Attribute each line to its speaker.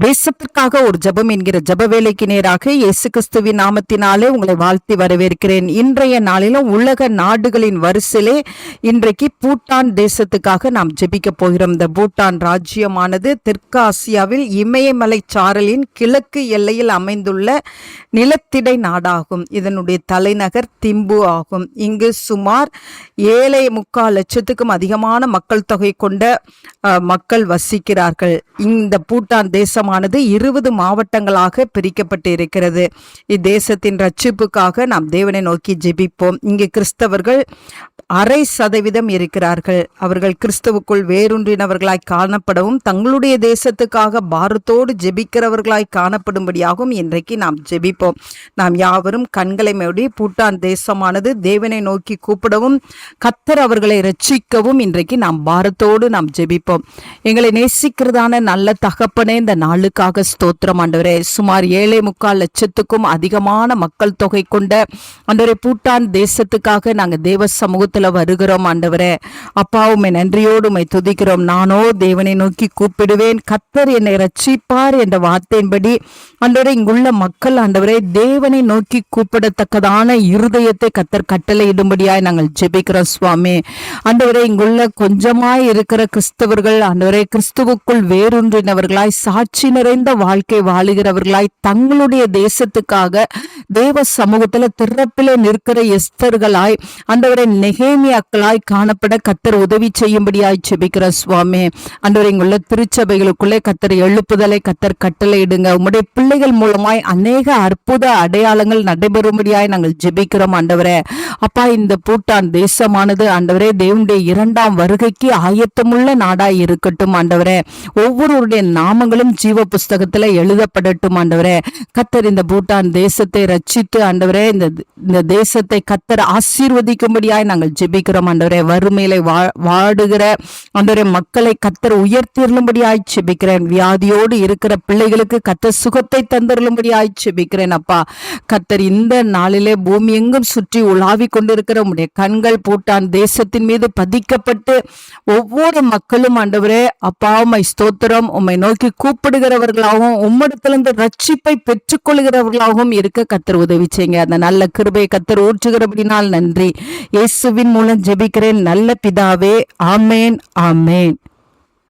Speaker 1: தேசத்திற்காக ஒரு ஜபம் என்கிற ஜப வேலைக்கு நேராக இயேசு கிறிஸ்துவின் நாமத்தினாலே உங்களை வாழ்த்தி வரவேற்கிறேன். இன்றைய நாளிலும் உலக நாடுகளின் வரிசையிலே இன்றைக்கு பூட்டான் தேசத்துக்காக நாம் ஜெபிக்க போகிறோம். இந்த பூட்டான் ராஜ்யமானது தெற்கு ஆசியாவில் இமயமலை சாரலின் கிழக்கு எல்லையில் அமைந்துள்ள நிலத்திடை நாடாகும். இதனுடைய தலைநகர் திம்பு ஆகும். இங்கு சுமார் ஏழை முக்கால் லட்சத்துக்கும் அதிகமான மக்கள் தொகை கொண்ட மக்கள் வசிக்கிறார்கள். இந்த பூட்டான் தேசமானது இருபது மாவட்டங்களாக பிரிக்கப்பட்டு இருக்கிறது இத்தேசத்தின் ரட்சிப்புக்காக நாம் தேவனை நோக்கி ஜெபிப்போம். இங்கு கிறிஸ்தவர்கள் அரை சதவீதம் இருக்கிறார்கள். அவர்கள் கிறிஸ்துவுக்குள் வேரூன்றினவர்களாய் காணப்படவும் தங்களுடைய தேசத்துக்காக பாரத்தோடு ஜெபிக்கிறவர்களாய் காணப்படும்படியாகவும் இன்றைக்கு நாம் ஜெபிப்போம். நாம் யாவரும் கண்களை மேடி பூட்டான் தேசமானது தேவனை நோக்கி கூப்பிடவும் கத்தர் அவர்களை ரட்சிக்கவும் இன்றைக்கு நாம் பாரத்தோடு நாம் ஜெபிப்போம். எங்களை நேசிக்கிறதான நல்ல தகப்பனே இந்த நாளுக்காக ஸ்தோத்திரம் ஆண்டவரே. சுமார் ஏழே முக்கால் லட்சத்துக்கும் அதிகமான மக்கள் தொகை கொண்ட ஆண்டவரே பூட்டான் தேசத்துக்காக நாங்கள் தேவ சமூகத்தில் வருகிறோம் ஆண்டவரே. அப்பாவுமே நன்றியோடு உமை துதிக்கிறோம். நானோ தேவனை நோக்கி கூப்பிடுவேன். கத்தர் என்னை ரட்சிப்பார் என்ற வார்த்தையின்படி ஆண்டவரே இங்குள்ள மக்கள் ஆண்டவரே தேவனை நோக்கி கூப்பிடத்தக்கதான இருதயத்தை கத்தர் கட்டளையிடும்படியாய் நாங்கள் ஜெபிக்கிறோம் சுவாமி. ஆண்டவரே இங்குள்ள கொஞ்சமாய் இருக்கிற கிறிஸ்தவர்கள் ஆண்டவரே கிறிஸ்துவுக்குள் வேரூன்றினவர்களாய் சாட்சி நிறைந்த வாழ்க்கை வாழுகிறவர்களாய் தங்களுடைய தேசத்துக்காக தேவ சமூகத்துல திறப்பிலே நிற்கிற எஸ்தர்களாய் ஆண்டவரை நெகேமியாக்களாய் காணப்பட கத்தர் உதவி செய்யும்படியாய் ஜெபிக்கிற சுவாமி. ஆண்டவரை இங்குள்ள திருச்சபைகளுக்குள்ளே கத்தர் எழுப்புதலை கத்தர் கட்டளையிடுங்க. உம்முடைய பிள்ளைகள் மூலமாய் அநேக அற்புத அடையாளங்கள் நடைபெறும்படியாய் நாங்கள் ஜெபிக்கிறோம் ஆண்டவரே. அப்பா இந்த பூட்டான் தேசமானது ஆண்டவரே தேவனுடைய இரண்டாம் வருகைக்கு ஆயத்தமுள்ள நாடாய் இருக்கட்டும் ஆண்டவரே. ஒவ்வொருவருடைய நாமங்களும் ஜீவ புஸ்தகத்துல எழுதப்படட்டும் ஆண்டவரே. கத்தர் இந்த பூட்டான் தேசத்தை ரச்சித்து ஆண்டவரே இந்த இந்த தேசத்தை கத்தர் ஆசீர்வதிக்கும்படியாய் நாங்கள் ஜெபிக்கிறோம் ஆண்டவரே. வறுமையில வா வாடுகிற ஆண்டவரே மக்களை கத்தர் உயர்த்திருளும்படியாய் ஜெபிக்கிறேன். வியாதியோடு இருக்கிற பிள்ளைகளுக்கு கத்த சுகத்தை தந்தருளும்படியாய் ஜெபிக்கிறேன் அப்பா கத்தர் இந்த நாளிலே பூமி எங்கும் சுற்றி உலாவி கொண்டிருக்கிற உடைய கண்கள் பூட்டான். தேசத்தின் மீது பதிக்கப்பட்டு ஒவ்வொரு மக்களும் ஆண்டவரே அப்பா உம்மை ஸ்தோத்திரம். உம்மை நோக்கி கூப்பிடுகிறவர்களாகவும் உம்மிடத்திலிருந்து ரட்சிப்பை பெற்றுக்கொள்கிறவர்களாகவும் இருக்க கத்தர் உதவி செய்யுங்க. அந்த நல்ல கிருபை கத்தர் ஊற்றுகிறபடினால் நன்றி. இயேசுவின் மூலம் ஜெபிக்கிறேன். நல்ல பிதாவே ஆமேன் ஆமேன்.